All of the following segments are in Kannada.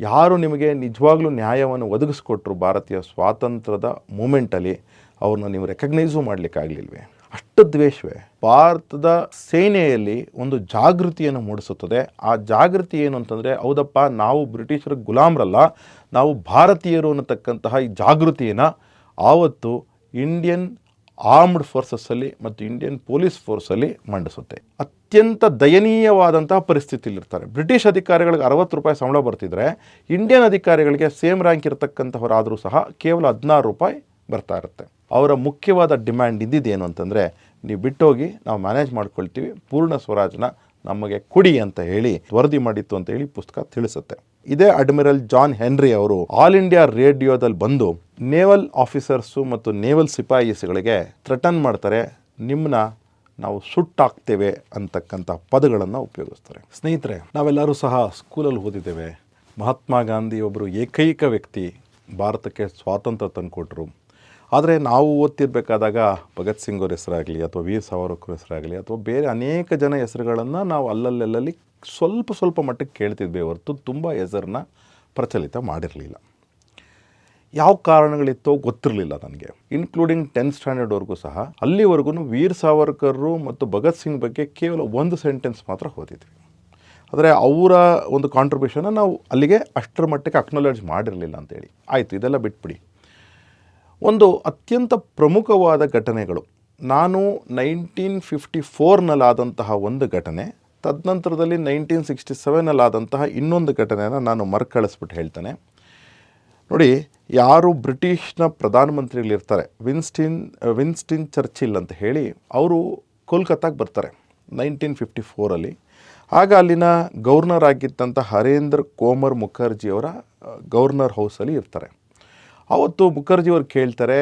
ಯಾರು ನಿಮಗೆ ನಿಜವಾಗ್ಲೂ ನ್ಯಾಯವನ್ನು ಒದಗಿಸ್ಕೊಟ್ರು ಭಾರತೀಯ ಸ್ವಾತಂತ್ರ್ಯದ ಮೂಮೆಂಟಲ್ಲಿ ಅವ್ರನ್ನ ನೀವು ರೆಕಗ್ನೈಸು ಮಾಡಲಿಕ್ಕಾಗಲಿಲ್ವೇ ಅಷ್ಟು ದ್ವೇಷವೇ. ಭಾರತದ ಸೇನೆಯಲ್ಲಿ ಒಂದು ಜಾಗೃತಿಯನ್ನು ಮೂಡಿಸುತ್ತದೆ. ಆ ಜಾಗೃತಿ ಏನು ಅಂತಂದರೆ, ಹೌದಪ್ಪ, ನಾವು ಬ್ರಿಟಿಷರ ಗುಲಾಮ್ರಲ್ಲ, ನಾವು ಭಾರತೀಯರು ಅನ್ನತಕ್ಕಂತಹ ಈ ಜಾಗೃತಿಯನ್ನು ಆವತ್ತು ಇಂಡಿಯನ್ ಆರ್ಮ್ಡ್ ಫೋರ್ಸಸ್ಸಲ್ಲಿ ಮತ್ತು ಇಂಡಿಯನ್ ಪೊಲೀಸ್ ಫೋರ್ಸಲ್ಲಿ ಮಂಡಿಸುತ್ತೆ. ಅತ್ಯಂತ ದಯನೀಯವಾದಂತಹ ಪರಿಸ್ಥಿತಿಲಿರ್ತಾರೆ ಬ್ರಿಟಿಷ್ ಅಧಿಕಾರಿಗಳಿಗೆ ಅರವತ್ತು ರೂಪಾಯಿ ಸಂಬಳ ಬರ್ತಿದ್ರೆ, ಇಂಡಿಯನ್ ಅಧಿಕಾರಿಗಳಿಗೆ ಸೇಮ್ ರ್ಯಾಂಕ್ ಇರತಕ್ಕಂಥವರಾದರೂ ಸಹ ಕೇವಲ ಹದಿನಾರು ರೂಪಾಯಿ ಬರ್ತಾ ಇರುತ್ತೆ. ಅವರ ಮುಖ್ಯವಾದ ಡಿಮ್ಯಾಂಡ್ ಇದ್ದಿದ್ದೇನು ಅಂತಂದರೆ, ನೀವು ಬಿಟ್ಟೋಗಿ ನಾವು ಮ್ಯಾನೇಜ್ ಮಾಡ್ಕೊಳ್ತೀವಿ, ಪೂರ್ಣ ಸ್ವರಾಜ್ನ ನಮಗೆ ಕೊಡಿ ಅಂತ ಹೇಳಿ, ವರದಿ ಮಾಡಿತ್ತು ಅಂತ ಹೇಳಿ ಪುಸ್ತಕ ತಿಳಿಸುತ್ತೆ. ಇದೇ ಅಡ್ಮಿರಲ್ ಜಾನ್ ಹೆನ್ರಿ ಅವರು ಆಲ್ ಇಂಡಿಯಾ ರೇಡಿಯೋದಲ್ಲಿ ಬಂದು ನೇವಲ್ ಆಫೀಸರ್ಸು ಮತ್ತು ನೇವಲ್ ಸಿಪಾಯಿಸ್ಗಳಿಗೆ ಥ್ರೆಟನ್ ಮಾಡ್ತಾರೆ ನಿಮ್ಮನ್ನ ನಾವು ಸುಟ್ಟಾಗ್ತೇವೆ ಅಂತಕ್ಕಂಥ ಪದಗಳನ್ನು ಉಪಯೋಗಿಸ್ತಾರೆ. ಸ್ನೇಹಿತರೆ, ನಾವೆಲ್ಲರೂ ಸಹ ಸ್ಕೂಲಲ್ಲಿ ಓದಿದ್ದೇವೆ. ಮಹಾತ್ಮ ಗಾಂಧಿ ಒಬ್ಬರು ಏಕೈಕ ವ್ಯಕ್ತಿ, ಭಾರತಕ್ಕೆ ಸ್ವಾತಂತ್ರ್ಯ ತಂದುಕೊಟ್ರು. ಆದರೆ ನಾವು ಓದ್ತಿರ್ಬೇಕಾದಾಗ ಭಗತ್ ಸಿಂಗ್ ಅವ್ರ ಹೆಸರಾಗಲಿ ಅಥವಾ ವೀರ್ ಸಾವರ್ಕರ್ ಹೆಸರಾಗಲಿ ಅಥವಾ ಬೇರೆ ಅನೇಕ ಜನ ಹೆಸರುಗಳನ್ನು ನಾವು ಅಲ್ಲಲ್ಲೆಲ್ಲಲ್ಲಿ ಸ್ವಲ್ಪ ಸ್ವಲ್ಪ ಮಟ್ಟಕ್ಕೆ ಕೇಳ್ತಿದ್ವಿ ಹೊರತು ತುಂಬ ಹೆಸರನ್ನ ಪ್ರಚಲಿತ ಮಾಡಿರಲಿಲ್ಲ. ಯಾವ ಕಾರಣಗಳಿತ್ತೋ ಗೊತ್ತಿರಲಿಲ್ಲ ನನಗೆ. ಇನ್ಕ್ಲೂಡಿಂಗ್ ಟೆಂತ್ ಸ್ಟ್ಯಾಂಡರ್ಡ್ವರೆಗೂ ಸಹ ಅಲ್ಲಿವರೆಗೂ ವೀರ್ ಸಾವರ್ಕರ್ರು ಮತ್ತು ಭಗತ್ ಸಿಂಗ್ ಬಗ್ಗೆ ಕೇವಲ ಒಂದು ಸೆಂಟೆನ್ಸ್ ಮಾತ್ರ ಓದಿದ್ವಿ. ಆದರೆ ಅವರ ಒಂದು ಕಾಂಟ್ರಿಬ್ಯೂಷನ್ನ ನಾವು ಅಲ್ಲಿಗೆ ಅಷ್ಟರ ಮಟ್ಟಕ್ಕೆ ಅಕ್ನಾಲೇಜ್ ಮಾಡಿರಲಿಲ್ಲ ಅಂತೇಳಿ. ಆಯಿತು, ಇದೆಲ್ಲ ಬಿಟ್ಬಿಡಿ. ಒಂದು ಅತ್ಯಂತ ಪ್ರಮುಖವಾದ ಘಟನೆಗಳು. ನಾನು ನೈನ್ಟೀನ್ ಫಿಫ್ಟಿ ಫೋರ್ನಲ್ಲಾದಂತಹ ಒಂದು ಘಟನೆ, ತದನಂತರದಲ್ಲಿ ನೈನ್ಟೀನ್ ಸಿಕ್ಸ್ಟಿ ಸೆವೆನಲ್ಲಾದಂತಹ ಇನ್ನೊಂದು ಘಟನೆಯನ್ನು ನಾನು ಮರುಕಳಿಸ್ಬಿಟ್ಟು ಹೇಳ್ತೇನೆ. ನೋಡಿ, ಯಾರು ಬ್ರಿಟಿಷ್ನ ಪ್ರಧಾನಮಂತ್ರಿಗಳಿರ್ತಾರೆ, ವಿನ್ಸ್ಟಿನ್ ವಿನ್ಸ್ಟಿನ್ ಚರ್ಚಿಲ್ ಅಂತ ಹೇಳಿ ಅವರು ಕೋಲ್ಕತ್ತಾಗೆ ಬರ್ತಾರೆ, ನೈನ್ಟೀನ್ ಫಿಫ್ಟಿ ಫೋರಲ್ಲಿ. ಆಗ ಅಲ್ಲಿನ ಗೌರ್ನರ್ ಆಗಿದ್ದಂಥ ಹರೇಂದ್ರ ಕೋಮರ್ ಮುಖರ್ಜಿಯವರ ಗವರ್ನರ್ ಹೌಸಲ್ಲಿ ಇರ್ತಾರೆ. ಅವತ್ತು ಮುಖರ್ಜಿಯವರು ಕೇಳ್ತಾರೆ,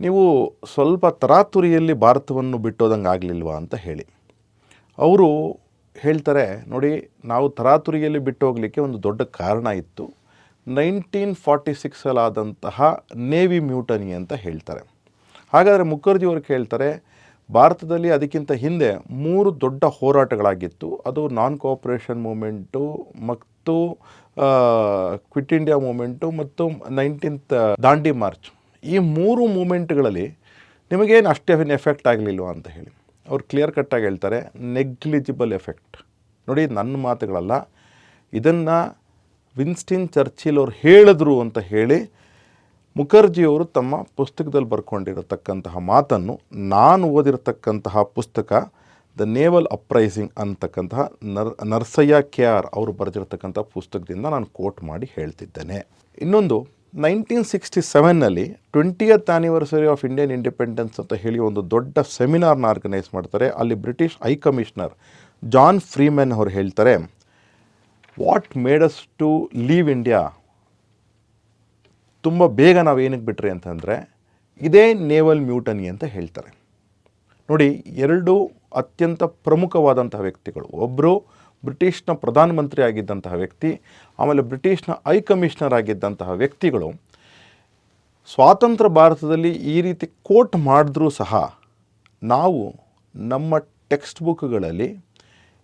ನೀವು ಸ್ವಲ್ಪ ತರಾತುರಿಯಲ್ಲಿ ಭಾರತವನ್ನು ಬಿಟ್ಟೋದಂಗೆ ಆಗಲಿಲ್ವಾ ಅಂತ ಹೇಳಿ. ಅವರು ಹೇಳ್ತಾರೆ, ನೋಡಿ, ನಾವು ತರಾತುರಿಯಲ್ಲಿ ಬಿಟ್ಟು ಹೋಗಲಿಕ್ಕೆ ಒಂದು ದೊಡ್ಡ ಕಾರಣ ಇತ್ತು. ನೈನ್ಟೀನ್ ಫಾರ್ಟಿ ಸಿಕ್ಸಲ್ಲಾದಂತಹ ನೇವಿ ಮ್ಯೂಟನಿ ಅಂತ ಹೇಳ್ತಾರೆ. ಹಾಗಾದರೆ ಮುಖರ್ಜಿಯವರು ಕೇಳ್ತಾರೆ, ಭಾರತದಲ್ಲಿ ಅದಕ್ಕಿಂತ ಹಿಂದೆ ಮೂರು ದೊಡ್ಡ ಹೋರಾಟಗಳಾಗಿತ್ತು. ಅದು ನಾನ್ ಕೋಆಪ್ರೇಷನ್ ಮೂಮೆಂಟು ಮತ್ತು ಕ್ವಿಟ್ ಇಂಡಿಯಾ ಮೂಮೆಂಟು ಮತ್ತು ನೈನ್ಟೀನ್ತ್ ದಾಂಡಿ ಮಾರ್ಚ್ ಈ ಮೂರು ಮೂಮೆಂಟ್ಗಳಲ್ಲಿ ನಿಮಗೇನು ಅಷ್ಟೇನು ಎಫೆಕ್ಟ್ ಆಗಲಿಲ್ಲ ಅಂತ ಹೇಳಿ. ಅವ್ರು ಕ್ಲಿಯರ್ ಕಟ್ಟಾಗಿ ಹೇಳ್ತಾರೆ ನೆಗ್ಲಿಜಿಬಲ್ ಎಫೆಕ್ಟ್ ನೋಡಿ, ನನ್ನ ಮಾತುಗಳಲ್ಲ, ಇದನ್ನು ವಿನ್ಸ್ಟಿನ್ ಚರ್ಚಿಲ್ ಅವರು ಹೇಳಿದ್ರು ಅಂತ ಹೇಳಿ ಮುಖರ್ಜಿಯವರು ತಮ್ಮ ಪುಸ್ತಕದಲ್ಲಿ ಬರ್ಕೊಂಡಿರತಕ್ಕಂತಹ ಮಾತನ್ನು ನಾನು ಓದಿರತಕ್ಕಂತಹ ಪುಸ್ತಕ ದ ನೇವಲ್ ಅಪ್ರೈಸಿಂಗ್ ಅಂತಕ್ಕಂತಹ ನರ್, ನರ್ಸಯ್ಯ ಕೆ ಆರ್ ಅವರು ಬರೆದಿರತಕ್ಕಂಥ ಪುಸ್ತಕದಿಂದ ನಾನು ಕೋಟ್ ಮಾಡಿ ಹೇಳ್ತಿದ್ದೇನೆ. ಇನ್ನೊಂದು, nineteen sixty ಸೆವೆನ್ನಲ್ಲಿ twentieth anniversary of Indian independence ಅಂತ ಹೇಳಿ ಒಂದು ದೊಡ್ಡ ಸೆಮಿನಾರ್ನ ಆರ್ಗನೈಸ್ ಮಾಡ್ತಾರೆ. ಅಲ್ಲಿ British High Commissioner John Freeman ಅವರು ಹೇಳ್ತಾರೆ what made us to leave India ತುಂಬ ಬೇಗ ನಾವು ಏನಕ್ಕೆ ಬಿಟ್ರಿ ಅಂತಂದರೆ, ಇದೇ ನೇವಲ್ ಮ್ಯೂಟನಿ ಅಂತ ಹೇಳ್ತಾರೆ. ನೋಡಿ, ಎರಡು ಅತ್ಯಂತ ಪ್ರಮುಖವಾದಂತಹ ವ್ಯಕ್ತಿಗಳು. ಒಬ್ಬರು ಬ್ರಿಟಿಷ್ನ ಪ್ರಧಾನಮಂತ್ರಿ ಆಗಿದ್ದಂತಹ ವ್ಯಕ್ತಿ, ಆಮೇಲೆ ಬ್ರಿಟಿಷ್ನ ಹೈ ಕಮಿಷನರ್ ಆಗಿದ್ದಂತಹ ವ್ಯಕ್ತಿಗಳು. ಸ್ವಾತಂತ್ರ್ಯ ಭಾರತದಲ್ಲಿ ಈ ರೀತಿ ಕೋಟ್ ಮಾಡಿದ್ರೂ ಸಹ, ನಾವು ನಮ್ಮ ಟೆಕ್ಸ್ಟ್ ಬುಕ್ಗಳಲ್ಲಿ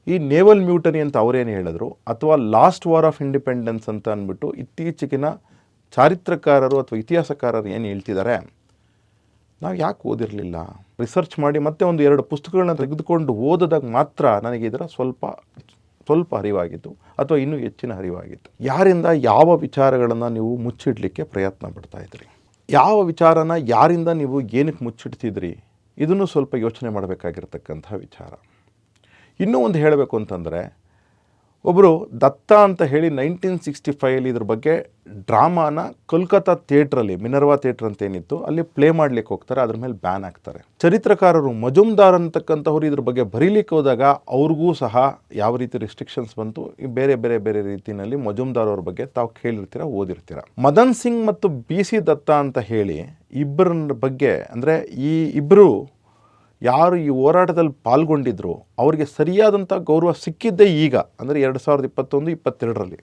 ಈ ನೇವಲ್ ಮ್ಯೂಟನಿ ಅಂತ ಅವರೇನು ಹೇಳಿದ್ರು, ಅಥವಾ ಲಾಸ್ಟ್ ವಾರ್ ಆಫ್ ಇಂಡಿಪೆಂಡೆನ್ಸ್ ಅಂತ ಅಂದ್ಬಿಟ್ಟು ಇತ್ತೀಚೆಗಿನ ಚಾರಿತ್ರಕಾರರು ಅಥವಾ ಇತಿಹಾಸಕಾರರು ಏನು ಹೇಳ್ತಿದ್ದಾರೆ ನಾವು ಯಾಕೆ ಓದಿರಲಿಲ್ಲ? ರಿಸರ್ಚ್ ಮಾಡಿ ಮತ್ತೆ ಒಂದು ಎರಡು ಪುಸ್ತಕಗಳನ್ನ ತೆಗೆದುಕೊಂಡು ಓದಿದಾಗ ಮಾತ್ರ ನನಗೆ ಇದರ ಸ್ವಲ್ಪ ಸ್ವಲ್ಪ ಅರಿವಾಗಿತ್ತು, ಅಥವಾ ಇನ್ನೂ ಹೆಚ್ಚಿನ ಅರಿವಾಗಿತ್ತು. ಯಾರಿಂದ ಯಾವ ವಿಚಾರಗಳನ್ನು ನೀವು ಮುಚ್ಚಿಡಲಿಕ್ಕೆ ಪ್ರಯತ್ನ ಪಡ್ತಾ ಇದ್ರಿ? ಯಾವ ವಿಚಾರನ ಯಾರಿಂದ ನೀವು ಏನಕ್ಕೆ ಮುಚ್ಚಿಡ್ತಿದ್ರಿ? ಇದನ್ನು ಸ್ವಲ್ಪ ಯೋಚನೆ ಮಾಡಬೇಕಾಗಿರ್ತಕ್ಕಂಥ ವಿಚಾರ. ಇನ್ನೂ ಒಂದು ಹೇಳಬೇಕು ಅಂತಂದರೆ ಒಬ್ಬರು ದತ್ತ ಅಂತ ಹೇಳಿ ನೈನ್ಟೀನ್ ಸಿಕ್ಸ್ಟಿ ಫೈವಲ್ಲಿ ಇದ್ರ ಬಗ್ಗೆ ಡ್ರಾಮಾನ ಕೋಲ್ಕತ್ತಾ ಥಿಯೇಟ್ರಲ್ಲಿ, ಮಿನರ್ವಾ ಥಿಯೇಟ್ರ್ ಅಂತ ಏನಿತ್ತು ಅಲ್ಲಿ ಪ್ಲೇ ಮಾಡ್ಲಿಕ್ಕೆ ಹೋಗ್ತಾರೆ, ಅದ್ರ ಮೇಲೆ ಬ್ಯಾನ್ ಆಗ್ತಾರೆ ಚರಿತ್ರಕಾರರು ಮಜುಮ್ದಾರ್ ಅಂತಕ್ಕಂಥವ್ರು ಇದ್ರ ಬಗ್ಗೆ ಬರೀಲಿಕ್ಕೆ ಹೋದಾಗ ಅವ್ರಿಗೂ ಸಹ ಯಾವ ರೀತಿ ರಿಸ್ಟ್ರಿಕ್ಷನ್ಸ್ ಬಂತು, ಈ ಬೇರೆ ಬೇರೆ ಬೇರೆ ರೀತಿಯಲ್ಲಿ ಮಜುಮ್ದಾರ್ ಅವ್ರ ಬಗ್ಗೆ ತಾವು ಕೇಳಿರ್ತೀರ, ಓದಿರ್ತೀರ? ಮದನ್ ಸಿಂಗ್ ಮತ್ತು ಬಿ ಸಿ ದತ್ತ ಅಂತ ಹೇಳಿ ಇಬ್ಬರ ಬಗ್ಗೆ, ಅಂದರೆ ಈ ಇಬ್ಬರು ಯಾರು ಈ ಹೋರಾಟದಲ್ಲಿ ಪಾಲ್ಗೊಂಡಿದ್ರು ಅವರಿಗೆ ಸರಿಯಾದಂಥ ಗೌರವ ಸಿಕ್ಕಿದ್ದೇ ಈಗ, ಅಂದರೆ ಎರಡು ಸಾವಿರದ ಇಪ್ಪತ್ತೊಂದು, ಇಪ್ಪತ್ತೆರಡರಲ್ಲಿ.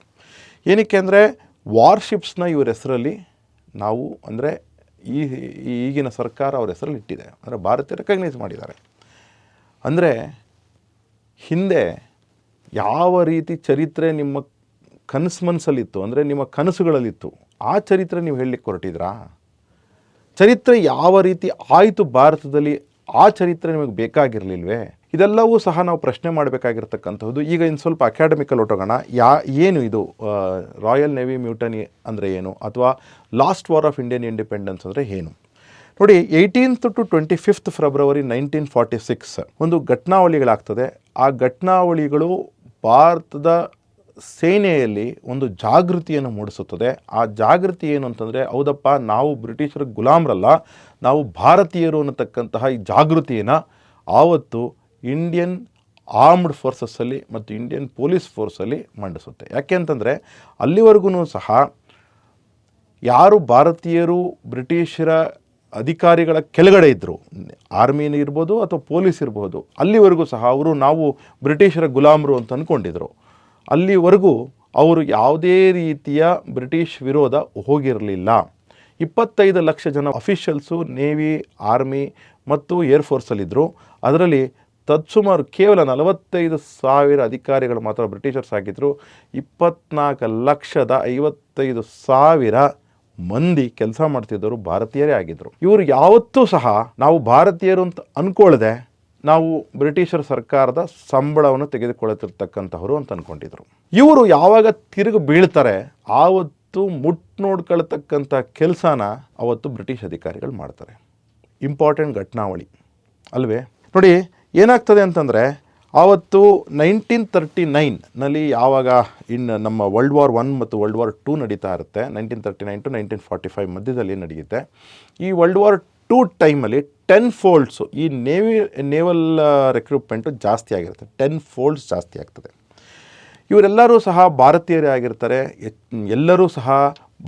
ಏನಕ್ಕೆ ಅಂದರೆ ವಾರ್ಶಿಪ್ಸ್ನ ಇವ್ರ ಹೆಸರಲ್ಲಿ ನಾವು ಅಂದರೆ ಈ ಈಗಿನ ಸರ್ಕಾರ ಅವ್ರ ಹೆಸರಲ್ಲಿ ಇಟ್ಟಿದೆ, ಅಂದರೆ ಭಾರತೀಯ ರೆಕಗ್ನೈಸ್ ಮಾಡಿದ್ದಾರೆ. ಅಂದರೆ ಹಿಂದೆ ಯಾವ ರೀತಿ ಚರಿತ್ರೆ ನಿಮ್ಮ ಕನಸು ಮನಸ್ಸಲ್ಲಿತ್ತು, ಅಂದರೆ ನಿಮ್ಮ ಕನಸುಗಳಲ್ಲಿತ್ತು, ಆ ಚರಿತ್ರೆ ನೀವು ಹೇಳಲಿಕ್ಕೆ ಹೊರಟಿದ್ರಾ? ಚರಿತ್ರೆ ಯಾವ ರೀತಿ ಆಯಿತು ಭಾರತದಲ್ಲಿ ಆ ಚರಿತ್ರೆ ನಿಮಗೆ ಬೇಕಾಗಿರಲಿಲ್ವೇ? ಇದೆಲ್ಲವೂ ಸಹ ನಾವು ಪ್ರಶ್ನೆ ಮಾಡಬೇಕಾಗಿರ್ತಕ್ಕಂಥದ್ದು. ಈಗ ಇನ್ನು ಸ್ವಲ್ಪ ಅಕಾಡೆಮಿಕಲ್ ಹೊಟ್ಟೋಗೋಣ ಯಾ, ಏನು ಇದು ರಾಯಲ್ ನೇವಿ ಮ್ಯೂಟನಿ ಅಂದರೆ ಏನು? ಅಥವಾ last war of Indian independence ಅಂದರೆ ಏನು? ನೋಡಿ eighteenth to twenty fifth February nineteen forty six ಒಂದು ಘಟನಾವಳಿಗಳಾಗ್ತದೆ. ಆ ಘಟನಾವಳಿಗಳು ಭಾರತದ ಸೇನೆಯಲ್ಲಿ ಒಂದು ಜಾಗೃತಿಯನ್ನು ಮೂಡಿಸುತ್ತದೆ. ಆ ಜಾಗೃತಿ ಏನು ಅಂತಂದರೆ, ಹೌದಪ್ಪ, ನಾವು ಬ್ರಿಟಿಷರ ಗುಲಾಮ್ರಲ್ಲ, ನಾವು ಭಾರತೀಯರು ಅನ್ನತಕ್ಕಂತಹ ಈ ಜಾಗೃತಿಯನ್ನು ಆವತ್ತು ಇಂಡಿಯನ್ ಆರ್ಮ್ಡ್ ಫೋರ್ಸಸ್ಸಲ್ಲಿ ಮತ್ತು ಇಂಡಿಯನ್ ಪೊಲೀಸ್ ಫೋರ್ಸಲ್ಲಿ ಮಂಡಿಸುತ್ತೆ. ಯಾಕೆ ಅಂತಂದರೆ, ಅಲ್ಲಿವರೆಗೂ ಸಹ ಯಾರು ಭಾರತೀಯರು, ಬ್ರಿಟಿಷರ ಅಧಿಕಾರಿಗಳ ಕೆಳಗಡೆ ಇದ್ದರು ಆರ್ಮಿನ ಇರ್ಬೋದು ಅಥವಾ ಪೊಲೀಸ್ ಇರ್ಬೋದು, ಅಲ್ಲಿವರೆಗೂ ಸಹ ಅವರು ನಾವು ಬ್ರಿಟಿಷರ ಗುಲಾಮರು ಅಂತ ಅಂದ್ಕೊಂಡಿದ್ರು ಅಲ್ಲಿವರೆಗೂ ಅವರು ಯಾವುದೇ ರೀತಿಯ ಬ್ರಿಟಿಷ್ ವಿರೋಧ ಹೋಗಿರಲಿಲ್ಲ. ಇಪ್ಪತ್ತೈದು ಲಕ್ಷ ಜನ ಅಫಿಷಿಯಲ್ಸು ನೇವಿ ಆರ್ಮಿ ಮತ್ತು ಏರ್ ಫೋರ್ಸಲ್ಲಿದ್ದರು ಅದರಲ್ಲಿ ತತ್ಸುಮಾರು ಕೇವಲ ನಲವತ್ತೈದು ಸಾವಿರ ಅಧಿಕಾರಿಗಳು ಮಾತ್ರ ಬ್ರಿಟಿಷರ್ಸ್ ಆಗಿದ್ದರು ಇಪ್ಪತ್ನಾಲ್ಕು ಲಕ್ಷದ ಐವತ್ತೈದು ಸಾವಿರ ಮಂದಿ ಕೆಲಸ ಮಾಡ್ತಿದ್ದವರು ಭಾರತೀಯರೇ ಆಗಿದ್ದರು ಇವರು ಯಾವತ್ತೂ ಸಹ ನಾವು ಭಾರತೀಯರು ಅಂತ ಅಂದ್ಕೊಳ್ಳದೆ ನಾವು ಬ್ರಿಟಿಷರ ಸರ್ಕಾರದ ಸಂಬಳವನ್ನು ತೆಗೆದುಕೊಳ್ಳುತ್ತಿರ್ತಕ್ಕಂಥವ್ರು ಅಂತ ಅಂದ್ಕೊಂಡಿದ್ರು ಇವರು ಯಾವಾಗ ತಿರುಗಿ ಬೀಳ್ತಾರೆ, ಆವತ್ತು ಮುಟ್ ನೋಡ್ಕೊಳ್ತಕ್ಕಂಥ ಕೆಲಸನ ಅವತ್ತು ಬ್ರಿಟಿಷ್ ಅಧಿಕಾರಿಗಳು ಮಾಡ್ತಾರೆ. ಇಂಪಾರ್ಟೆಂಟ್ ಘಟನಾವಳಿ. ಅಲ್ವೇ? ನೋಡಿ, ಏನಾಗ್ತದೆ ಅಂತಂದರೆ, ಆವತ್ತು ನೈನ್ಟೀನ್ ತರ್ಟಿ ನೈನ್ನಲ್ಲಿ ಯಾವಾಗ ಇನ್ನು ನಮ್ಮ ವರ್ಲ್ಡ್ ವಾರ್ ಒನ್ ಮತ್ತು ವರ್ಲ್ಡ್ ವಾರ್ ಟೂ ನಡೀತಾ ಇರುತ್ತೆ, nineteen thirty nine to nineteen forty five ಮಧ್ಯದಲ್ಲಿ ನಡೆಯುತ್ತೆ. ಈ ವರ್ಲ್ಡ್ ವಾರ್ ಟೂ ಟೈಮಲ್ಲಿ ಟೆನ್ ಫೋಲ್ಡ್ಸು ಈ ನೇವಿ ನೇವಲ್ ರೆಕ್ರೂಟ್ಮೆಂಟು ಜಾಸ್ತಿ ಆಗಿರುತ್ತೆ. ಟೆನ್ ಫೋಲ್ಡ್ಸ್ ಜಾಸ್ತಿ ಆಗ್ತದೆ. ಇವರೆಲ್ಲರೂ ಸಹ ಭಾರತೀಯರೇ ಆಗಿರ್ತಾರೆ. ಎಲ್ಲರೂ ಸಹ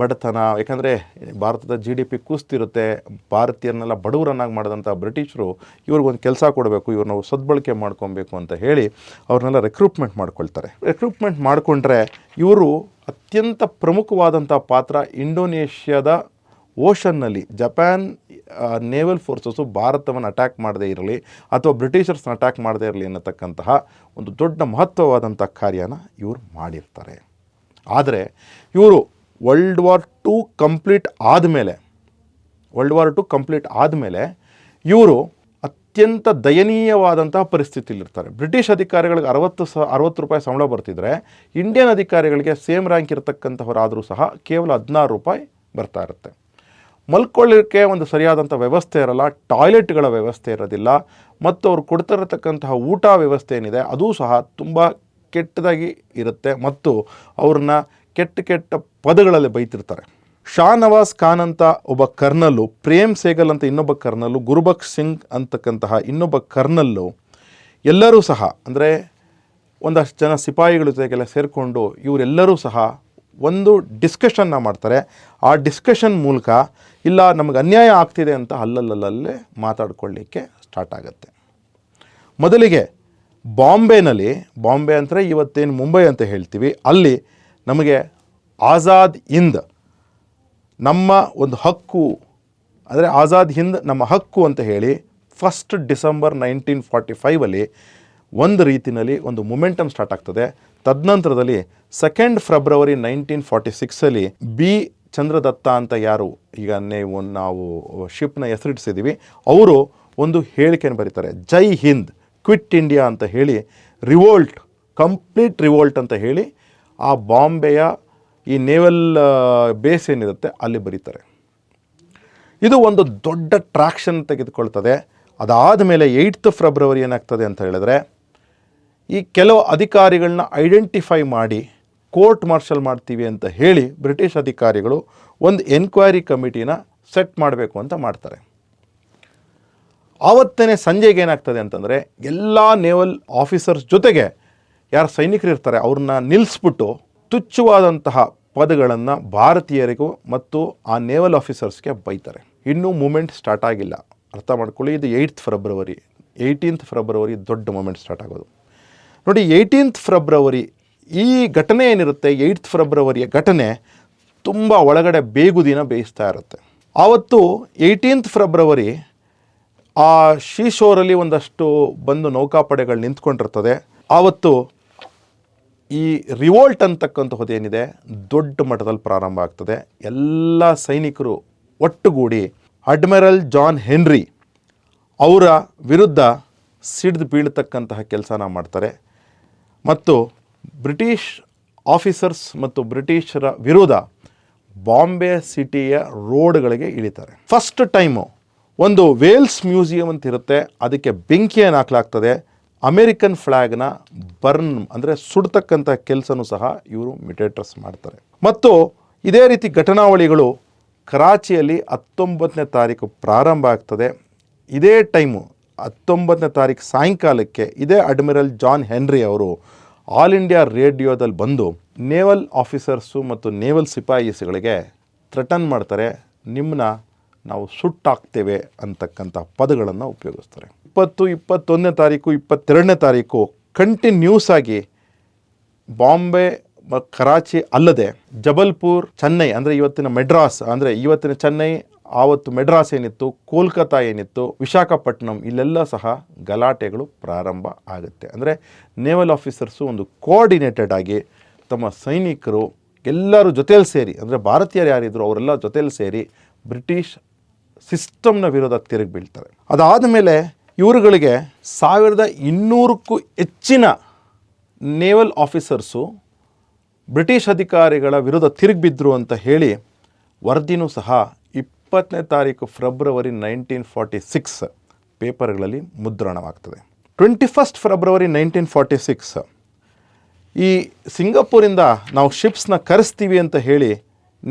ಬಡತನ. ಯಾಕಂದರೆ ಭಾರತದ ಜಿ ಡಿ ಪಿ ಕುಸ್ತಿರುತ್ತೆ. ಭಾರತೀಯರನ್ನೆಲ್ಲ ಬಡವರನ್ನಾಗಿ ಮಾಡಿದಂಥ ಬ್ರಿಟಿಷರು ಇವ್ರಿಗೊಂದು ಕೆಲಸ ಕೊಡಬೇಕು, ಇವ್ರನ್ನ ಸದ್ಬಳಕೆ ಮಾಡ್ಕೊಬೇಕು ಅಂತ ಹೇಳಿ ಅವ್ರನ್ನೆಲ್ಲ ರೆಕ್ರೂಟ್ಮೆಂಟ್ ಮಾಡ್ಕೊಳ್ತಾರೆ. ರೆಕ್ರೂಟ್ಮೆಂಟ್ ಮಾಡಿಕೊಂಡ್ರೆ ಇವರು ಅತ್ಯಂತ ಪ್ರಮುಖವಾದಂಥ ಪಾತ್ರ ಇಂಡೋನೇಷ್ಯಾದ ಓಷನ್ನಲ್ಲಿ, ಜಪಾನ್ ನೇವಲ್ ಫೋರ್ಸಸ್ಸು ಭಾರತವನ್ನು ಅಟ್ಯಾಕ್ ಮಾಡದೇ ಇರಲಿ ಅಥವಾ ಬ್ರಿಟಿಷರ್ಸ್ನ ಅಟ್ಯಾಕ್ ಮಾಡದೇ ಇರಲಿ ಅನ್ನತಕ್ಕಂತಹ ಒಂದು ದೊಡ್ಡ ಮಹತ್ವವಾದಂಥ ಕಾರ್ಯನ ಇವರು ಮಾಡಿರ್ತಾರೆ. ಆದರೆ ಇವರು ವರ್ಲ್ಡ್ ವಾರ್ ಟು ಕಂಪ್ಲೀಟ್ ಆದಮೇಲೆ ವರ್ಲ್ಡ್ ವಾರ್ ಟು ಕಂಪ್ಲೀಟ್ ಆದಮೇಲೆ ಇವರು ಅತ್ಯಂತ ದಯನೀಯವಾದಂತಹ ಪರಿಸ್ಥಿತಿಯಲ್ಲಿರ್ತಾರೆ. ಬ್ರಿಟಿಷ್ ಅಧಿಕಾರಿಗಳಿಗೆ ಅರವತ್ತು ಸ, ಅರವತ್ತು ರೂಪಾಯಿ ಸಂಬಳ ಬರ್ತಿದ್ರೆ ಇಂಡಿಯನ್ ಅಧಿಕಾರಿಗಳಿಗೆ ಸೇಮ್ ರ್ಯಾಂಕ್ ಇರತಕ್ಕಂಥವರಾದರೂ ಸಹ ಕೇವಲ ಹದಿನಾರು ರೂಪಾಯಿ ಬರ್ತಾ ಇರುತ್ತೆ. ಮಲ್ಕೊಳ್ಳಿಕ್ಕೆ ಒಂದು ಸರಿಯಾದಂಥ ವ್ಯವಸ್ಥೆ ಇರಲ್ಲ, ಟಾಯ್ಲೆಟ್ಗಳ ವ್ಯವಸ್ಥೆ ಇರೋದಿಲ್ಲ, ಮತ್ತು ಅವ್ರು ಕೊಡ್ತಿರತಕ್ಕಂತಹ ಊಟ ವ್ಯವಸ್ಥೆ ಏನಿದೆ, ಅದು ಸಹ ತುಂಬ ಕೆಟ್ಟದಾಗಿ ಇರುತ್ತೆ, ಮತ್ತು ಅವ್ರನ್ನ ಕೆಟ್ಟ ಕೆಟ್ಟ ಪದಗಳಲ್ಲಿ ಬೈತಿರ್ತಾರೆ. ಶಾ ನವಾಜ್ ಖಾನ್ ಅಂತ ಒಬ್ಬ ಕರ್ನಲ್ಲು, ಪ್ರೇಮ್ ಸೇಗಲ್ ಅಂತ ಇನ್ನೊಬ್ಬ ಕರ್ನಲ್ಲು ಗುರುಬಕ್ಷ್ ಸಿಂಗ್ ಅಂತಕ್ಕಂತಹ ಇನ್ನೊಬ್ಬ ಕರ್ನಲ್ಲು, ಎಲ್ಲರೂ ಸಹ, ಅಂದರೆ ಒಂದಷ್ಟು ಜನ ಸಿಪಾಯಿಗಳ ಜೊತೆಗೆಲ್ಲ ಸೇರಿಕೊಂಡು ಇವರೆಲ್ಲರೂ ಸಹ ಒಂದು ಡಿಸ್ಕಷನ್ನ ಮಾಡ್ತಾರೆ. ಆ ಡಿಸ್ಕಷನ್ ಮೂಲಕ ಇಲ್ಲ ನಮಗೆ ಅನ್ಯಾಯ ಆಗ್ತಿದೆ ಅಂತ ಅಲ್ಲಲ್ಲಲ್ಲೇ ಮಾತಾಡ್ಕೊಳ್ಳಿಕ್ಕೆ ಸ್ಟಾರ್ಟ್ ಆಗುತ್ತೆ. ಮೊದಲಿಗೆ ಬಾಂಬೆನಲ್ಲಿ, ಬಾಂಬೆ ಅಂದರೆ ಇವತ್ತೇನು ಮುಂಬೈ ಅಂತ ಹೇಳ್ತೀವಿ, ಅಲ್ಲಿ ನಮಗೆ ಆಜಾದ್ ಹಿಂದ್ ನಮ್ಮ ಒಂದು ಹಕ್ಕು, ಅಂದರೆ ಆಜಾದ್ ಹಿಂದ್ ನಮ್ಮ ಹಕ್ಕು ಅಂತ ಹೇಳಿ ಫಸ್ಟ್ ಡಿಸೆಂಬರ್ ನೈನ್ಟೀನ್ ಫಾರ್ಟಿ ಫೈವಲ್ಲಿ ಒಂದು ರೀತಿಯಲ್ಲಿ ಒಂದು ಮೊಮೆಂಟಮ್ ಸ್ಟಾರ್ಟ್ ಆಗ್ತದೆ. ತದನಂತರದಲ್ಲಿ ಸೆಕೆಂಡ್ ಫೆಬ್ರವರಿ ನೈನ್ಟೀನ್ ಫಾರ್ಟಿ ಸಿಕ್ಸಲ್ಲಿ ಬಿ ಚಂದ್ರದತ್ತ ಅಂತ ಯಾರು? ಈಗ ನೀವು, ನಾವು ಶಿಪ್ನ ಹೆಸರಿಡಿಸಿದ್ದೀವಿ ಅವರು ಒಂದು ಹೇಳಿಕೆಯನ್ನು ಬರೀತಾರೆ. ಜೈ ಹಿಂದ್, ಕ್ವಿಟ್ ಇಂಡಿಯಾ ಅಂತ ಹೇಳಿ ರಿವೋಲ್ಟ್ ಕಂಪ್ಲೀಟ್ ರಿವೋಲ್ಟ್ ಅಂತ ಹೇಳಿ ಆ ಬಾಂಬೆಯ ಈ ನೇವಲ್ ಬೇಸ್ ಏನಿರುತ್ತೆ ಅಲ್ಲಿ ಬರೀತಾರೆ. ಇದು ಒಂದು ದೊಡ್ಡ ಟ್ರಾಕ್ಷನ್ ತೆಗೆದುಕೊಳ್ತದೆ. ಅದಾದ ಮೇಲೆ ಏಯ್ತ್ ಫೆಬ್ರವರಿ ಏನಾಗ್ತದೆ ಅಂತ ಹೇಳಿದ್ರೆ, ಈ ಕೆಲವು ಅಧಿಕಾರಿಗಳನ್ನ ಐಡೆಂಟಿಫೈ ಮಾಡಿ ಕೋರ್ಟ್ ಮಾರ್ಷಲ್ ಮಾಡ್ತೀವಿ ಅಂತ ಹೇಳಿ ಬ್ರಿಟಿಷ್ ಅಧಿಕಾರಿಗಳು ಒಂದು ಎನ್ಕ್ವೈರಿ ಕಮಿಟಿನ ಸೆಟ್ ಮಾಡಬೇಕು ಅಂತ ಮಾಡ್ತಾರೆ. ಆವತ್ತೇ ಸಂಜೆಗೆ ಏನಾಗ್ತದೆ ಅಂತಂದರೆ ಎಲ್ಲ ನೇವಲ್ ಆಫೀಸರ್ಸ್ ಜೊತೆಗೆ ಯಾರು ಸೈನಿಕರು ಇರ್ತಾರೆ ಅವ್ರನ್ನ ನಿಲ್ಲಿಸ್ಬಿಟ್ಟು ತುಚ್ಛವಾದಂತಹ ಪದಗಳನ್ನು ಭಾರತೀಯರಿಗೂ ಮತ್ತು ಆ ನೇವಲ್ ಆಫೀಸರ್ಸ್ಗೆ ಬೈತಾರೆ. ಇನ್ನೂ ಮೂಮೆಂಟ್ ಸ್ಟಾರ್ಟ್ ಆಗಿಲ್ಲ. ಅರ್ಥ ಮಾಡ್ಕೊಳ್ಳಿ, ಇದು ಏಯ್ತ್ ಫೆಬ್ರವರಿ, ಏಯ್ಟೀನ್ತ್ ಫೆಬ್ರವರಿ ದೊಡ್ಡ ಮೂಮೆಂಟ್ ಸ್ಟಾರ್ಟ್ ಆಗೋದು. ನೋಡಿ, ಏಯ್ಟೀನ್ತ್ ಫೆಬ್ರವರಿ ಈ ಘಟನೆ ಏನಿರುತ್ತೆ ಏಯ್ಟ್ ಫೆಬ್ರವರಿಯ ಘಟನೆ ತುಂಬ ಒಳಗಡೆ ಬೇಗುದಿನ ಬೇಯಿಸ್ತಾ ಇರುತ್ತೆ. ಆವತ್ತು ಏಯ್ಟೀನ್ತ್ ಫೆಬ್ರವರಿ ಆ ಶೀಶೋರಲ್ಲಿ ಒಂದಷ್ಟು ಬಂದು ನೌಕಾಪಡೆಗಳು ನಿಂತ್ಕೊಂಡಿರ್ತದೆ. ಆವತ್ತು ಈ ರಿವೋಲ್ಟ್ ಅಂತಕ್ಕಂಥದ್ದು ಏನಿದೆ, ದೊಡ್ಡ ಮಟ್ಟದಲ್ಲಿ ಪ್ರಾರಂಭ ಆಗ್ತದೆ. ಎಲ್ಲ ಸೈನಿಕರು ಒಟ್ಟುಗೂಡಿ ಅಡ್ಮಿರಲ್ ಜಾನ್ ಹೆನ್ರಿ ಅವರ ವಿರುದ್ಧ ಸಿಡಿದು ಬೀಳ್ತಕ್ಕಂತಹ ಕೆಲಸನ ಮಾಡ್ತಾರೆ. ಮತ್ತು ಬ್ರಿಟಿಷ್ ಆಫೀಸರ್ಸ್ ಮತ್ತು ಬ್ರಿಟಿಷರ ವಿರೋಧ ಬಾಂಬೆ ಸಿಟಿಯ ರೋಡ್ಗಳಿಗೆ ಇಳಿತಾರೆ. ಫಸ್ಟ್ ಟೈಮು ಒಂದು ವೇಲ್ಸ್ ಮ್ಯೂಸಿಯಂ ಅಂತ ಇರುತ್ತೆ, ಅದಕ್ಕೆ ಬೆಂಕಿಯನ್ನು ಹಾಕಲಾಗ್ತದೆ ಅಮೇರಿಕನ್ ಫ್ಲ್ಯಾಗ್ನ ಬರ್ನ್ ಅಂದರೆ ಸುಡ್ತಕ್ಕಂಥ ಕೆಲಸನೂ ಸಹ ಇವರು ಮಿಟೇಟರ್ಸ್ ಮಾಡ್ತಾರೆ. ಮತ್ತು ಇದೇ ರೀತಿ ಘಟನಾವಳಿಗಳು ಕರಾಚಿಯಲ್ಲಿ ಹತ್ತೊಂಬತ್ತನೇ ತಾರೀಕು ಪ್ರಾರಂಭ ಆಗ್ತದೆ. ಇದೇ ಟೈಮು ಹತ್ತೊಂಬತ್ತನೇ ತಾರೀಕು ಸಾಯಂಕಾಲಕ್ಕೆ ಇದೇ ಅಡ್ಮಿರಲ್ ಜಾನ್ ಹೆನ್ರಿ ಅವರು ಆಲ್ ಇಂಡಿಯಾ ರೇಡಿಯೋದಲ್ಲಿ ಬಂದು ನೇವಲ್ ಆಫೀಸರ್ಸು ಮತ್ತು ನೇವಲ್ ಸಿಪಾಯಿಸ್ಗಳಿಗೆ ಥ್ರೆಟನ್ ಮಾಡ್ತಾರೆ ನಿಮ್ಮನ್ನ ನಾವು ಸುಟ್ಟಾಕ್ತೇವೆ ಅಂತಕ್ಕಂಥ ಪದಗಳನ್ನು ಉಪಯೋಗಿಸ್ತಾರೆ. ಇಪ್ಪತ್ತು, ಇಪ್ಪತ್ತೊಂದನೇ ತಾರೀಕು, ಇಪ್ಪತ್ತೆರಡನೇ ತಾರೀಕು ಕಂಟಿನ್ಯೂಸ್ ಆಗಿ ಬಾಂಬೆ ಕರಾಚಿ ಅಲ್ಲದೆ ಜಬಲ್ಪುರ್, ಚೆನ್ನೈ, ಅಂದರೆ ಇವತ್ತಿನ ಮೆಡ್ರಾಸ್ ಅಂದರೆ ಇವತ್ತಿನ ಚೆನ್ನೈ ಆವತ್ತು ಮೆಡ್ರಾಸ್ ಏನಿತ್ತು ಕೋಲ್ಕತ್ತಾ ಏನಿತ್ತು ವಿಶಾಖಪಟ್ಟಣಂ ಇಲ್ಲೆಲ್ಲ ಸಹ ಗಲಾಟೆಗಳು ಪ್ರಾರಂಭ ಆಗುತ್ತೆ. ಅಂದರೆ ನೇವಲ್ ಆಫೀಸರ್ಸು ಒಂದು ಕೋಆರ್ಡಿನೇಟೆಡ್ ಆಗಿ ತಮ್ಮ ಸೈನಿಕರು ಎಲ್ಲರೂ ಜೊತೆಯಲ್ಲಿ ಸೇರಿ, ಅಂದರೆ ಭಾರತೀಯರು ಯಾರಿದ್ರು ಅವರೆಲ್ಲ ಜೊತೆಯಲ್ಲಿ ಸೇರಿ ಬ್ರಿಟಿಷ್ ಸಿಸ್ಟಮ್ನ ವಿರೋಧ ತಿರುಗಿ ಬೀಳ್ತಾರೆ. ಅದಾದ ಮೇಲೆ ಇವರುಗಳಿಗೆ ಸಾವಿರದ ಇನ್ನೂರಕ್ಕೂ ಹೆಚ್ಚಿನ ನೇವಲ್ ಆಫೀಸರ್ಸು ಬ್ರಿಟಿಷ್ ಅಧಿಕಾರಿಗಳ ವಿರುದ್ಧ ತಿರುಗಿಬಿದ್ರು ಅಂತ ಹೇಳಿ ವರದಿನೂ ಸಹ ಇಪ್ಪತ್ತನೇ ತಾರೀಕು ಫೆಬ್ರವರಿ ನೈನ್ಟೀನ್ ಫಾರ್ಟಿ ಸಿಕ್ಸ್ ಪೇಪರ್ಗಳಲ್ಲಿ ಮುದ್ರಣವಾಗ್ತದೆ. Twenty first February nineteen forty six ಈ ಸಿಂಗಪೂರಿಂದ ನಾವು ಶಿಪ್ಸ್ನ ಕರೆಸ್ತೀವಿ ಅಂತ ಹೇಳಿ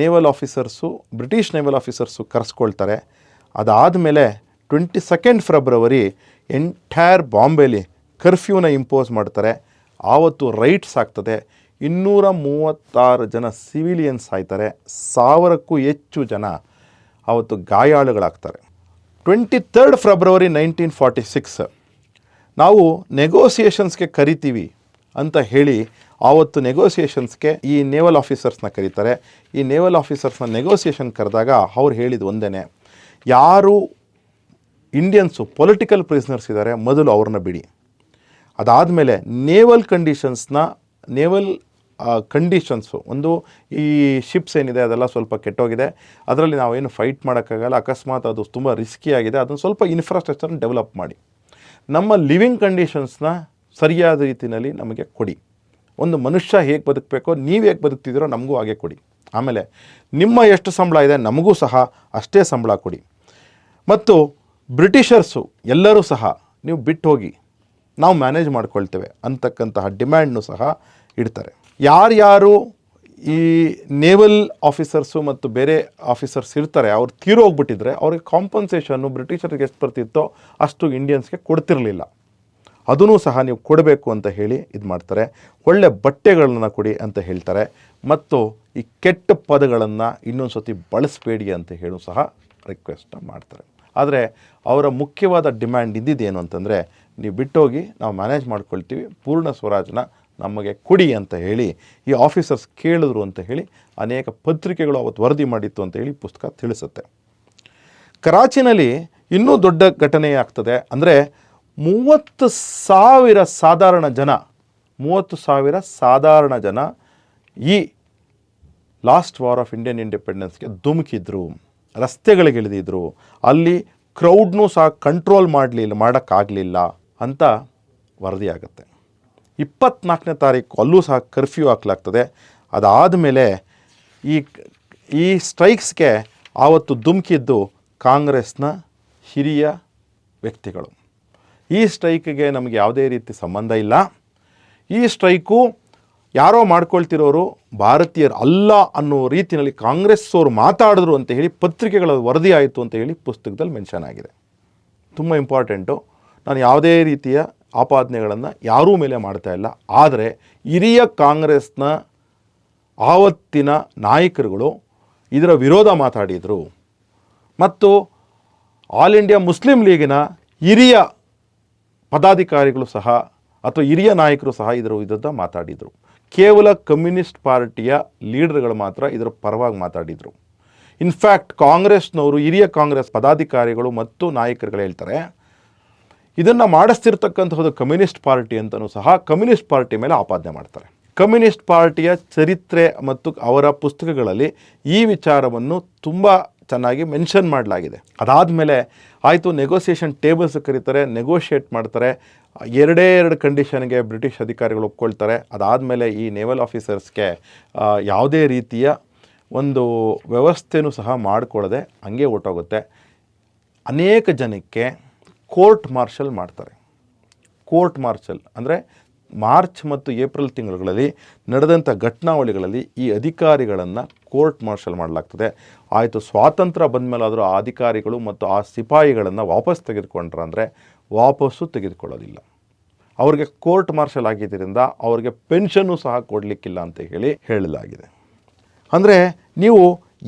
naval officers, British naval officers ಕರೆಸ್ಕೊಳ್ತಾರೆ. ಅದಾದಮೇಲೆ ಟ್ವೆಂಟಿ ಸೆಕೆಂಡ್ ಫೆಬ್ರವರಿ ಎಂಟೈರ್ ಬಾಂಬೆಲಿ ಕರ್ಫ್ಯೂನ ಇಂಪೋಸ್ ಮಾಡ್ತಾರೆ. ಆವತ್ತು ರೈಟ್ಸ್ ಆಗ್ತದೆ. ಇನ್ನೂರ ಮೂವತ್ತಾರು ಜನ ಸಿವಿಲಿಯನ್ಸ್ ಆಯ್ತಾರೆ. ಸಾವಿರಕ್ಕೂ ಹೆಚ್ಚು ಜನ ಆವತ್ತು ಗಾಯಾಳುಗಳಾಗ್ತಾರೆ. Twenty third February nineteen forty six ನಾವು ನೆಗೋಸಿಯೇಷನ್ಸ್ಗೆ ಕರಿತೀವಿ ಅಂತ ಹೇಳಿ ಆವತ್ತು ನೆಗೋಸಿಯೇಷನ್ಸ್ಗೆ ಈ ನೇವಲ್ ಆಫೀಸರ್ಸ್ನ ಕರೀತಾರೆ. ಈ ನೇವಲ್ ಆಫೀಸರ್ಸ್ನ ನೆಗೋಸಿಯೇಷನ್ ಕರೆದಾಗ ಅವ್ರು ಹೇಳಿದ ಒಂದೇ ಯಾರು ಇಂಡಿಯನ್ಸು ಪೊಲಿಟಿಕಲ್ ಪ್ರಿಸ್ನರ್ಸ್ ಇದ್ದಾರೆ ಮೊದಲು ಅವ್ರನ್ನ ಬಿಡಿ. ಅದಾದಮೇಲೆ ನೇವಲ್ ಕಂಡೀಷನ್ಸ್ನ ನೇವಲ್ ಕಂಡೀಷನ್ಸು ಒಂದು ಈ ಶಿಪ್ಸ್ ಏನಿದೆ ಅದೆಲ್ಲ ಸ್ವಲ್ಪ ಕೆಟ್ಟೋಗಿದೆ. ಅದರಲ್ಲಿ ನಾವೇನು ಫೈಟ್ ಮಾಡೋಕ್ಕಾಗಲ್ಲ. ಅಕಸ್ಮಾತ್ ಅದು ತುಂಬ ರಿಸ್ಕಿ ಆಗಿದೆ. ಅದನ್ನು ಸ್ವಲ್ಪ ಇನ್ಫ್ರಾಸ್ಟ್ರಕ್ಚರ್ನ ಡೆವಲಪ್ ಮಾಡಿ. ನಮ್ಮ ಲಿವಿಂಗ್ ಕಂಡೀಷನ್ಸ್ನ ಸರಿಯಾದ ರೀತಿಯಲ್ಲಿ ನಮಗೆ ಕೊಡಿ. ಒಂದು ಮನುಷ್ಯ ಹೇಗೆ ಬದುಕಬೇಕೋ, ನೀವು ಹೇಗೆ ಬದುಕ್ತಿದ್ದೀರೋ ನಮಗೂ ಹಾಗೆ ಕೊಡಿ. ಆಮೇಲೆ ನಿಮ್ಮ ಎಷ್ಟು ಸಂಬಳ ಇದೆ ನಮಗೂ ಸಹ ಅಷ್ಟೇ ಸಂಬಳ ಕೊಡಿ. ಮತ್ತು ಬ್ರಿಟಿಷರ್ಸು ಎಲ್ಲರೂ ಸಹ ನೀವು ಬಿಟ್ಟು ಹೋಗಿ, ನಾವು ಮ್ಯಾನೇಜ್ ಮಾಡ್ಕೊಳ್ತೇವೆ ಅಂತಕ್ಕಂತಹ ಡಿಮ್ಯಾಂಡ್ನು ಸಹ ಇಡ್ತಾರೆ. ಯಾರ್ಯಾರು ಈ ನೇವಲ್ ಆಫೀಸರ್ಸು ಮತ್ತು ಬೇರೆ ಆಫೀಸರ್ಸ್ ಇರ್ತಾರೆ, ಅವ್ರು ತೀರೋಗ್ಬಿಟ್ಟಿದ್ರೆ ಅವ್ರಿಗೆ ಕಾಂಪನ್ಸೇಷನ್ನು ಬ್ರಿಟಿಷರಿಗೆ ಎಷ್ಟು ಬರ್ತಿತ್ತೋ ಅಷ್ಟು ಇಂಡಿಯನ್ಸ್ಗೆ ಕೊಡ್ತಿರಲಿಲ್ಲ. ಅದನ್ನು ಸಹ ನೀವು ಕೊಡಬೇಕು ಅಂತ ಹೇಳಿ ಇದು ಮಾಡ್ತಾರೆ. ಒಳ್ಳೆ ಬಟ್ಟೆಗಳನ್ನು ಕೊಡಿ ಅಂತ ಹೇಳ್ತಾರೆ. ಮತ್ತು ಈ ಕೆಟ್ಟ ಪದಗಳನ್ನು ಇನ್ನೊಂದು ಸತಿ ಬಳಸಬೇಡಿ ಅಂತ ಹೇಳು ಸಹ ರಿಕ್ವೆಸ್ಟ್ ಮಾಡ್ತಾರೆ. ಆದರೆ ಅವರ ಮುಖ್ಯವಾದ ಡಿಮ್ಯಾಂಡ್ ಇದ್ದಿದ್ದೇನು ಅಂತಂದರೆ, ನೀವು ಬಿಟ್ಟೋಗಿ ನಾವು ಮ್ಯಾನೇಜ್ ಮಾಡ್ಕೊಳ್ತೀವಿ ಪೂರ್ಣ ಸ್ವರಾಜ್ನ ನಮಗೆ ಕೊಡಿ ಅಂತ ಹೇಳಿ, ಈ ಆಫೀಸರ್ಸ್ ಕೇಳಿದ್ರು ಅಂತ ಹೇಳಿ, ಅನೇಕ ಪತ್ರಿಕೆಗಳು ಅವತ್ತು ವರದಿ ಮಾಡಿತ್ತು ಅಂತ ಹೇಳಿ ಪುಸ್ತಕ ತಿಳಿಸುತ್ತೆ. ಕರಾಚಿನಲ್ಲಿ ಇನ್ನೂ ದೊಡ್ಡ ಘಟನೆ ಆಗ್ತದೆ. ಅಂದರೆ ಮೂವತ್ತು ಸಾವಿರ ಸಾಧಾರಣ ಜನ, ಮೂವತ್ತು ಸಾವಿರ ಸಾಧಾರಣ ಜನ ಈ ಲಾಸ್ಟ್ ವಾರ್ ಆಫ್ ಇಂಡಿಯನ್ ಇಂಡಿಪೆಂಡೆನ್ಸ್ಗೆ ಧುಮುಕಿದ್ರು, ರಸ್ತೆಗಳಿಗೆ ಇಳಿದಿದ್ರು. ಅಲ್ಲಿ ಕ್ರೌಡ್ನೂ ಸಹ ಕಂಟ್ರೋಲ್ ಮಾಡಲಿಲ್ಲ, ಮಾಡೋಕ್ಕಾಗಲಿಲ್ಲ ಅಂತ ವರದಿಯಾಗುತ್ತೆ. ಇಪ್ಪತ್ನಾಲ್ಕನೇ ತಾರೀಕು ಅಲ್ಲೂ ಸಹ ಕರ್ಫ್ಯೂ ಹಾಕಲಾಗ್ತದೆ. ಅದಾದಮೇಲೆ ಈ ಈ ಸ್ಟ್ರೈಕ್ಸ್ಗೆ ಆವತ್ತು ಧುಮುಕಿದ್ದು ಕಾಂಗ್ರೆಸ್ನ ಹಿರಿಯ ವ್ಯಕ್ತಿಗಳು. ಈ ಸ್ಟ್ರೈಕ್ಗೆ ನಮಗೆ ಯಾವುದೇ ರೀತಿ ಸಂಬಂಧ ಇಲ್ಲ. ಈ ಸ್ಟ್ರೈಕು ಯಾರೋ ಮಾಡ್ಕೊಳ್ತಿರೋರು ಭಾರತೀಯರು ಅಲ್ಲ ಅನ್ನೋ ರೀತಿಯಲ್ಲಿ ಕಾಂಗ್ರೆಸ್ ಅವರು ಮಾತಾಡಿದ್ರು ಅಂತ ಹೇಳಿ ಪತ್ರಿಕೆಗಳ ವರದಿ ಆಯಿತು ಅಂತ ಹೇಳಿ ಪುಸ್ತಕದಲ್ಲಿ ಮೆನ್ಷನ್ ಆಗಿದೆ. ತುಂಬ ಇಂಪಾರ್ಟೆಂಟು. ನಾನು ಯಾವುದೇ ರೀತಿಯ ಆಪಾದನೆಗಳನ್ನು ಯಾರೂ ಮೇಲೆ ಮಾಡ್ತಾ ಇಲ್ಲ. ಆದರೆ ಹಿರಿಯ ಕಾಂಗ್ರೆಸ್ನ ಆವತ್ತಿನ ನಾಯಕರುಗಳು ಇದರ ವಿರೋಧ ಮಾತಾಡಿದರು. ಮತ್ತು ಆಲ್ ಇಂಡಿಯಾ ಮುಸ್ಲಿಂ ಲೀಗಿನ ಹಿರಿಯ ಪದಾಧಿಕಾರಿಗಳು ಸಹ ಅಥವಾ ಹಿರಿಯ ನಾಯಕರು ಸಹ ಇದರ ವಿರುದ್ಧ ಮಾತಾಡಿದರು. ಕೇವಲ ಕಮ್ಯುನಿಸ್ಟ್ ಪಾರ್ಟಿಯ ಲೀಡರ್ಗಳು ಮಾತ್ರ ಇದರ ಪರವಾಗಿ ಮಾತಾಡಿದರು. ಇನ್ಫ್ಯಾಕ್ಟ್ ಕಾಂಗ್ರೆಸ್ನವರು ಹಿರಿಯ ಕಾಂಗ್ರೆಸ್ ಪದಾಧಿಕಾರಿಗಳು ಮತ್ತು ನಾಯಕರುಗಳು ಹೇಳ್ತಾರೆ ಇದನ್ನು ಮಾಡಿಸ್ತಿರ್ತಕ್ಕಂಥದ್ದು ಕಮ್ಯುನಿಸ್ಟ್ ಪಾರ್ಟಿ ಅಂತಲೂ ಸಹ ಕಮ್ಯುನಿಸ್ಟ್ ಪಾರ್ಟಿ ಮೇಲೆ ಆಪಾದನೆ ಮಾಡ್ತಾರೆ. ಕಮ್ಯುನಿಸ್ಟ್ ಪಾರ್ಟಿಯ ಚರಿತ್ರೆ ಮತ್ತು ಅವರ ಪುಸ್ತಕಗಳಲ್ಲಿ ಈ ವಿಚಾರವನ್ನು ತುಂಬ ಚೆನ್ನಾಗಿ ಮೆನ್ಷನ್ ಮಾಡಲಾಗಿದೆ. ಅದಾದಮೇಲೆ ಆಯಿತು ನೆಗೋಸಿಯೇಷನ್ ಟೇಬಲ್ಸ್ ಕರೀತಾರೆ ನೆಗೋಷಿಯೇಟ್ ಮಾಡ್ತಾರೆ, ಎರಡೇ ಎರಡು ಕಂಡೀಷನ್ಗೆ ಬ್ರಿಟಿಷ್ ಅಧಿಕಾರಿಗಳು ಒಪ್ಕೊಳ್ತಾರೆ. ಅದಾದಮೇಲೆ ಈ ನೇವಲ್ ಆಫೀಸರ್ಸ್ಗೆ ಯಾವುದೇ ರೀತಿಯ ಒಂದು ವ್ಯವಸ್ಥೆನೂ ಸಹ ಮಾಡಿಕೊಳ್ಳದೆ ಹಂಗೆ ಹೊರ್ಟೋಗುತ್ತೆ ಅನೇಕ ಜನಕ್ಕೆ ಕೋರ್ಟ್ ಮಾರ್ಷಲ್ ಮಾಡ್ತಾರೆ. ಕೋರ್ಟ್ ಮಾರ್ಷಲ್ ಅಂದರೆ ಮಾರ್ಚ್ ಮತ್ತು ಏಪ್ರಿಲ್ ತಿಂಗಳುಗಳಲ್ಲಿ ನಡೆದಂಥ ಘಟನಾವಳಿಗಳಲ್ಲಿ ಈ ಅಧಿಕಾರಿಗಳನ್ನು ಕೋರ್ಟ್ ಮಾರ್ಷಲ್ ಮಾಡಲಾಗ್ತದೆ. ಆಯಿತು, ಸ್ವಾತಂತ್ರ್ಯ ಬಂದಮೇಲಾದರೂ ಆ ಅಧಿಕಾರಿಗಳು ಮತ್ತು ಆ ಸಿಪಾಯಿಗಳನ್ನು ವಾಪಸ್ ತೆಗೆದುಕೊಂಡ್ರೆ ಅಂದರೆ ವಾಪಸ್ಸು ತೆಗೆದುಕೊಳ್ಳೋದಿಲ್ಲ. ಅವರಿಗೆ ಕೋರ್ಟ್ ಮಾರ್ಷಲ್ ಆಗಿದ್ದರಿಂದ ಅವ್ರಿಗೆ ಪೆನ್ಷನ್ನು ಸಹ ಕೊಡಲಿಕ್ಕಿಲ್ಲ ಅಂತ ಹೇಳಿ ಹೇಳಲಾಗಿದೆ. ಅಂದರೆ ನೀವು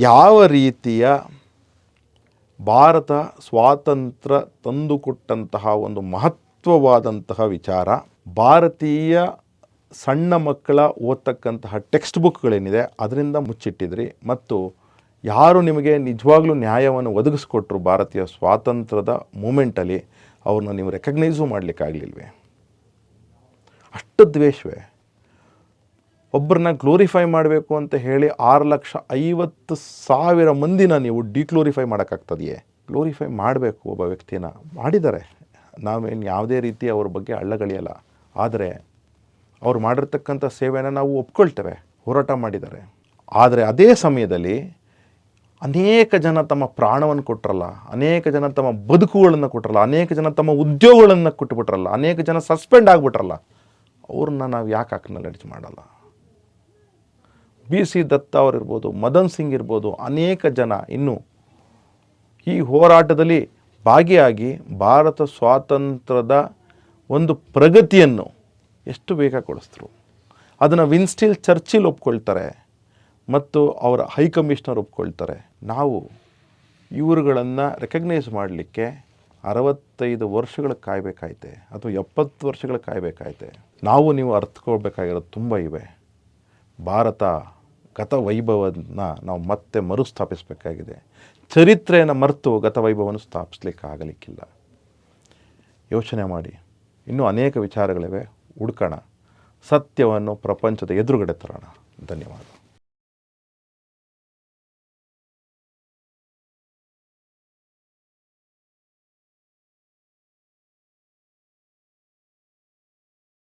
ಯಾವ ರೀತಿಯ ಭಾರತ ಸ್ವಾತಂತ್ರ್ಯ ತಂದುಕೊಟ್ಟಂತಹ ಒಂದು ಮಹತ್ವವಾದಂತಹ ವಿಚಾರ. ಭಾರತೀಯ ಸಣ್ಣ ಮಕ್ಕಳ ಓದ್ತಕ್ಕಂತಹ ಟೆಕ್ಸ್ಟ್ ಬುಕ್ಗಳೇನಿದೆ, ಅದರಿಂದ ಮುಚ್ಚಿಟ್ಟಿದ್ರಿ. ಮತ್ತು ಯಾರು ನಿಮಗೆ ನಿಜವಾಗ್ಲೂ ನ್ಯಾಯವನ್ನು ಒದಗಿಸ್ಕೊಟ್ರು ಭಾರತೀಯ ಸ್ವಾತಂತ್ರ್ಯದ ಮೂಮೆಂಟಲ್ಲಿ, ಅವ್ರನ್ನ ನೀವು ರೆಕಗ್ನೈಸು ಮಾಡಲಿಕ್ಕಾಗಲಿಲ್ವೇ? ಅಷ್ಟು ದ್ವೇಷವೇ. ಒಬ್ಬರನ್ನ ಗ್ಲೋರಿಫೈ ಮಾಡಬೇಕು ಅಂತ ಹೇಳಿ ಆರು ಲಕ್ಷ ಐವತ್ತು ಸಾವಿರ ಮಂದಿನ ನೀವು ಡಿಕ್ಲೋರಿಫೈ ಮಾಡೋಕ್ಕಾಗ್ತದೆಯೇ? ಗ್ಲೋರಿಫೈ ಮಾಡಬೇಕು ಒಬ್ಬ ವ್ಯಕ್ತಿನ. ಮಾಡಿದ್ದಾರೆ. ನಾವೇನು ಯಾವುದೇ ರೀತಿ ಅವ್ರ ಬಗ್ಗೆ ಅಳ್ಳಗಳಿಯಲ್ಲ ಆದರೆ ಅವ್ರು ಮಾಡಿರ್ತಕ್ಕಂಥ ಸೇವೆಯನ್ನು ನಾವು ಒಪ್ಕೊಳ್ತೇವೆ. ಹೋರಾಟ ಮಾಡಿದ್ದಾರೆ. ಆದರೆ ಅದೇ ಸಮಯದಲ್ಲಿ ಅನೇಕ ಜನ ತಮ್ಮ ಪ್ರಾಣವನ್ನು ಕೊಟ್ಟರಲ್ಲ ಅನೇಕ ಜನ ತಮ್ಮ ಬದುಕುಗಳನ್ನು ಕೊಟ್ಟರಲ್ಲ ಅನೇಕ ಜನ ತಮ್ಮ ಉದ್ಯೋಗಗಳನ್ನು ಕೊಟ್ಟುಬಿಟ್ರಲ್ಲ ಅನೇಕ ಜನ ಸಸ್ಪೆಂಡ್ ಆಗಿಬಿಟ್ರಲ್ಲ. ಅವ್ರನ್ನ ನಾವು ಯಾಕೆ ಅಕ್ನಾಲೆಡ್ಜ್ ಮಾಡಲ್ಲ? ಬಿ ಸಿ ದತ್ತ ಅವರಿರ್ಬೋದು ಮದನ್ ಸಿಂಗ್ ಇರ್ಬೋದು, ಅನೇಕ ಜನ ಇನ್ನು ಈ ಹೋರಾಟದಲ್ಲಿ ಭಾಗಿಯಾಗಿ ಭಾರತ ಸ್ವಾತಂತ್ರ್ಯದ ಒಂದು ಪ್ರಗತಿಯನ್ನು ಎಷ್ಟು ಬೇಗ ಕೊಡಿಸ್ತರು ಅದನ್ನು ವಿನ್ಸ್ಟಿಲ್ ಚರ್ಚಿಲ್ ಒಪ್ಕೊಳ್ತಾರೆ ಮತ್ತು ಅವರ ಹೈಕಮಿಷನರ್ ಒಪ್ಕೊಳ್ತಾರೆ. ನಾವು ಇವರುಗಳನ್ನು ರೆಕಗ್ನೈಸ್ ಮಾಡಲಿಕ್ಕೆ ಅರವತ್ತೈದು ವರ್ಷಗಳು ಕಾಯಬೇಕಾಯ್ತೆ, ಅಥವಾ ಎಪ್ಪತ್ತು ವರ್ಷಗಳು ಕಾಯಬೇಕಾಯ್ತೆ. ನಾವು ನೀವು ಅರ್ಥಕೊಳ್ಬೇಕಾಗಿರೋದು ತುಂಬ ಇವೆ. ಭಾರತ ಗತ ವೈಭವನ ನಾವು ಮತ್ತೆ ಮರುಸ್ಥಾಪಿಸಬೇಕಾಗಿದೆ. ಚರಿತ್ರೆಯನ್ನು ಮರೆತು ಗತ ವೈಭವವನ್ನು ಸ್ಥಾಪಿಸ್ಲಿಕ್ಕೆ ಆಗಲಿಕ್ಕಿಲ್ಲ ಯೋಚನೆ ಮಾಡಿ. ಇನ್ನೂ ಅನೇಕ ವಿಚಾರಗಳಿವೆ. ಹುಡ್ಕೋಣ. ಸತ್ಯವನ್ನು ಪ್ರಪಂಚದ ಎದುರುಗಡೆ ತರೋಣ. ಧನ್ಯವಾದ.